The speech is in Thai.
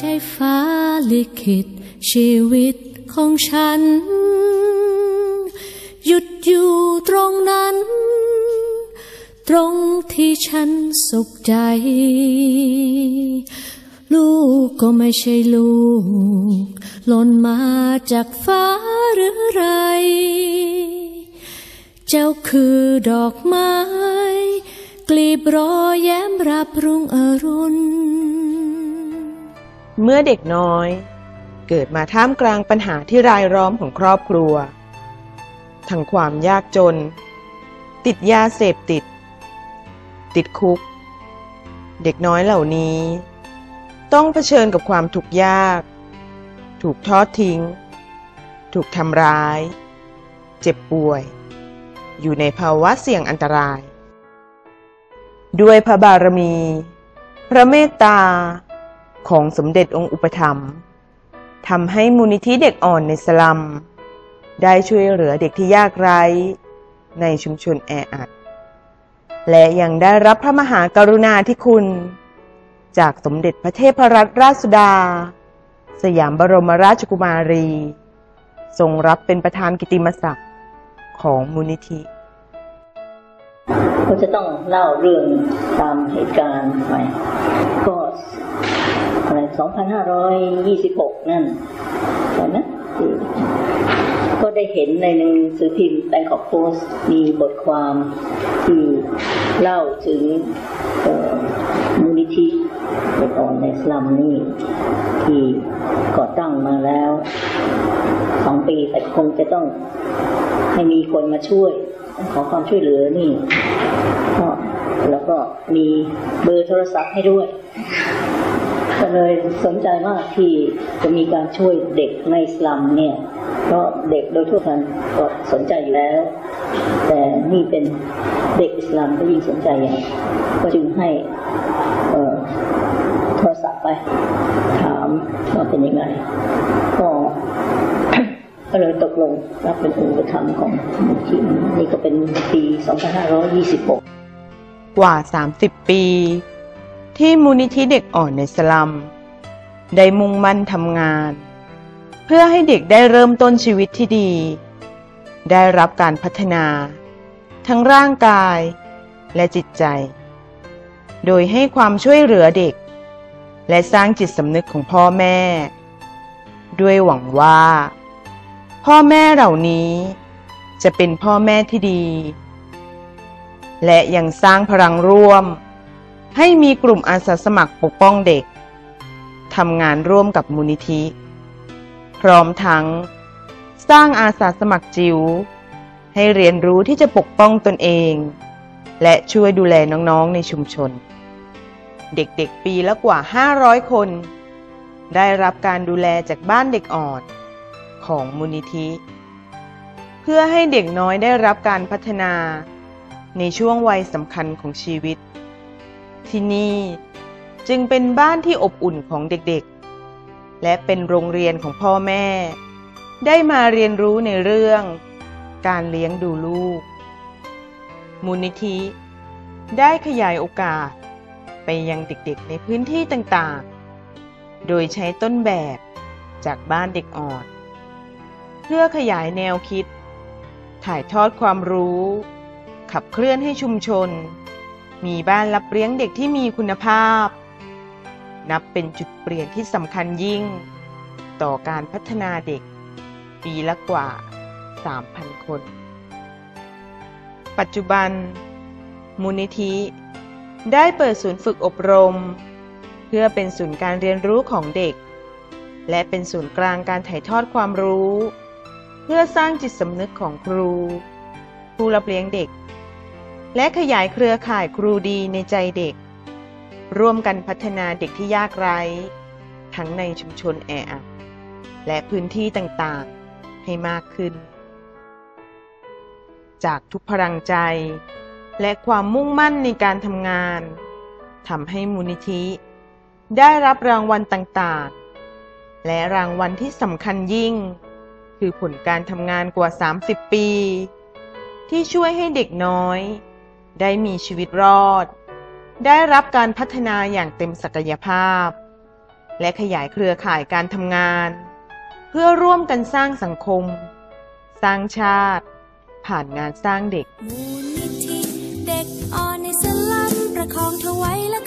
ใช่ฟ้าลิขิตชีวิตของฉัน หยุดอยู่ตรงนั้น ตรงที่ฉันสุขใจ ลูกก็ไม่ใช่ลูกหล่นมาจากฟ้าหรือไร เจ้าคือดอกไม้ กลีบรอแย้มรับรุ่งอรุณ เมื่อเด็กน้อย เกิดมาท่ามกลางปัญหาที่รายล้อมของครอบครัว ทั้งความยากจน ติดยาเสพติด ติดคุก เด็กน้อยเหล่านี้ ต้องเผชิญกับความทุกข์ยาก ถูกทอดทิ้ง ถูกทำร้าย เจ็บป่วย อยู่ในภาวะเสี่ยงอันตราย ด้วยพระบารมี พระเมตตา ของสมเด็จองค์อุปถัมภ์ทำให้มูลนิธิเด็กอ่อนในสลัม ได้ช่วยเหลือเด็กที่ยากไร้ ในชุมชนแออัด และยังได้รับพระมหากรุณาธิคุณ จากสมเด็จพระเทพรัตนราชสุดา สยามบรมราชกุมารี ทรงรับเป็นประธานกิติมศักดิ์ของมูลนิธิก็จะต้องเล่าเรื่องตามเหตุการณ์ไปก็ อะไร2526นั่นใช่ไหมก็ได้เห็นในหนังสือพิมพ์แบงคอกโพสมีบทความที่เล่าถึงมูลนิธิเด็กอ่อนในสลัมนี่ที่ก่อตั้งมาแล้วสองปีแต่คงจะต้องให้มีคนมาช่วย ขอความช่วยเหลือนี่ก็แล้วก็มีเบอร์โทรศัพท์ให้ด้วย ก็เลยสนใจมากที่จะมีการช่วยเด็กในสลัมเนี่ย เพราะเด็กโดยทั่วไปก็สนใจอยู่แล้ว แต่นี่เป็นเด็กอิสลามก็ยิ่งสนใจใหญ่ก็จึงให้โทรศัพท์ไป ถามว่าเป็นยังไง ก็ก็เลยตกลงรับเป็นอุปถัมภ์ของมูลนิธินี่ก็เป็นปี 2526 กว่า 30 ปี ที่มูลนิธิเด็กอ่อนในสลัม ได้มุ่งมั่นทำงาน เพื่อให้เด็กได้เริ่มต้นชีวิตที่ดี ได้รับการพัฒนา ทั้งร่างกายและจิตใจ โดยให้ความช่วยเหลือเด็ก และสร้างจิตสำนึกของพ่อแม่ ด้วยหวังว่า พ่อแม่เหล่านี้จะเป็นพ่อแม่ที่ดี และยังสร้างพลังร่วม ให้มีกลุ่มอาสาสมัครปกป้องเด็กทำงานร่วมกับมูลนิธิ พร้อมทั้ง สร้างอาสาสมัครจิ๋วให้เรียนรู้ที่จะปกป้องตนเอง และช่วยดูแลน้องๆในชุมชน เด็กๆปีละกว่า 500 คน ได้รับการดูแลจากบ้านเด็กอ่อนของมูลนิธิ เพื่อให้เด็กน้อยได้รับการพัฒนาในช่วงวัยสำคัญของชีวิต ที่นี่จึงเป็นบ้านที่อบอุ่นของเด็กๆ และเป็นโรงเรียนของพ่อแม่ ได้มาเรียนรู้ในเรื่อง การเลี้ยงดูลูก มูลนิธิ ได้ขยายโอกาส ไปยังเด็กๆในพื้นที่ต่างๆ โดยใช้ต้นแบบจากบ้านเด็กอ่อน เพื่อขยายแนวคิด ถ่ายทอดความรู้ ขับเคลื่อนให้ชุมชน มีบ้านรับเลี้ยงเด็กที่มีคุณภาพ นับเป็นจุดเปลี่ยนที่สำคัญยิ่ง ต่อการพัฒนาเด็ก ปีละกว่า 3,000 คน ปัจจุบัน มูลนิธิ ได้เปิดศูนย์ฝึกอบรม เพื่อเป็นศูนย์การเรียนรู้ของเด็ก และเป็นศูนย์กลางการถ่ายทอดความรู้ เพื่อสร้างจิตสำนึกของครู ผู้รับเลี้ยงเด็ก และขยายเครือข่ายครูดีในใจเด็ก ร่วมกันพัฒนาเด็กที่ยากไร้ ทั้งในชุมชนแออัดและพื้นที่ต่างๆ ให้มากขึ้น จากทุกพลังใจ และความมุ่งมั่นในการทำงานทำให้มูลนิธิ ได้รับรางวัลต่างๆ และรางวัลที่สำคัญยิ่ง คือผลการทำงานกว่า 30 ปี ที่ช่วยให้เด็กน้อย ได้มีชีวิตรอด ได้รับการพัฒนาอย่างเต็มศักยภาพ และขยายเครือข่ายการทำงาน เพื่อร่วมกันสร้างสังคม สร้างชาติ ผ่านงานสร้างเด็กมูลนิธิเด็กอ่อนในสลัมประคองเธอไว้และ